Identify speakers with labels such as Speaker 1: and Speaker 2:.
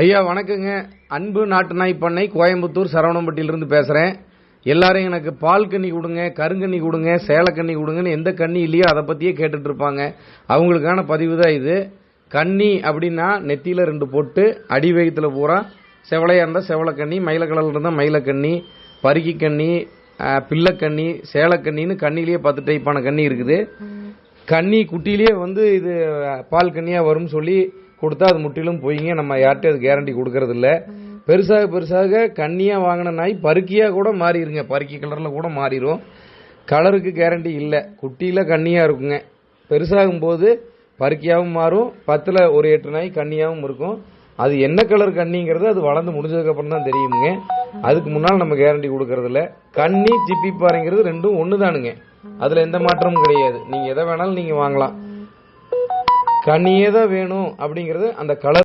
Speaker 1: ஐயா வணக்கங்க. அன்பு நாட்டு நாய் பண்ணை கோயம்புத்தூர் சரவணம்பட்டியிலிருந்து பேசுகிறேன் எல்லாரும் எனக்கு பால் கண்ணி கொடுங்க கருங்கண்ணி கொடுங்க சேலக்கண்ணி கொடுங்கன்னு எந்த கண்ணி இல்லையோ அதை பற்றியே கேட்டுட்டு இருப்பாங்க. அவங்களுக்கான பதிவு தான் இது. கண்ணி அப்படின்னா நெத்தியில் ரெண்டு பொட்டு அடி வயிற்றுல பூரா செவலையாக இருந்தால் செவலைக்கண்ணி மயில கலரில் இருந்தால் மயிலக்கண்ணி பருக்கி கண்ணி பிள்ளைக்கண்ணி சேலக்கண்ணின்னு கண்ணிலேயே பத்து டைப்பான கண்ணி இருக்குது. கன்னி குட்டிலேயே வந்து இது பால் கன்னியாக வரும்னு சொல்லி கொடுத்தா அது முற்றிலும் போயிங்க. நம்ம யார்கிட்டையும் அது கேரண்டி கொடுக்கறதில்ல. பெருசாக பெருசாக கண்ணியாக வாங்கின நாய் பருக்கியாக கூட மாறிடுங்க பருக்கி கலரில் கூட மாறிடும் கலருக்கு கேரண்டி இல்லை. குட்டியில் கன்னியாக இருக்குங்க. பெருசாகும் போது பருக்கியாகவும் மாறும். பத்தில் ஒரு எட்டு நாய் கன்னியாகவும் இருக்கும். அது என்ன கலர் கன்னிங்கிறது அது வளர்ந்து முடிஞ்சதுக்கப்புறம் தான் தெரியுமுங்க. அதுக்கு முன்னால் நம்ம கேரண்டி கொடுக்கறதில்ல. கண்ணி கன்னி சிப்பி பாறைங்கிறது ரெண்டும் ஒன்று தானுங்க அதில் எந்த மாற்றமும் கிடையாது. நீங்கள் எதை வேணாலும் நீங்கள் வாங்கலாம். கண்ணியே தான் வேணும் அப்படிங்கிறது அந்த கலர்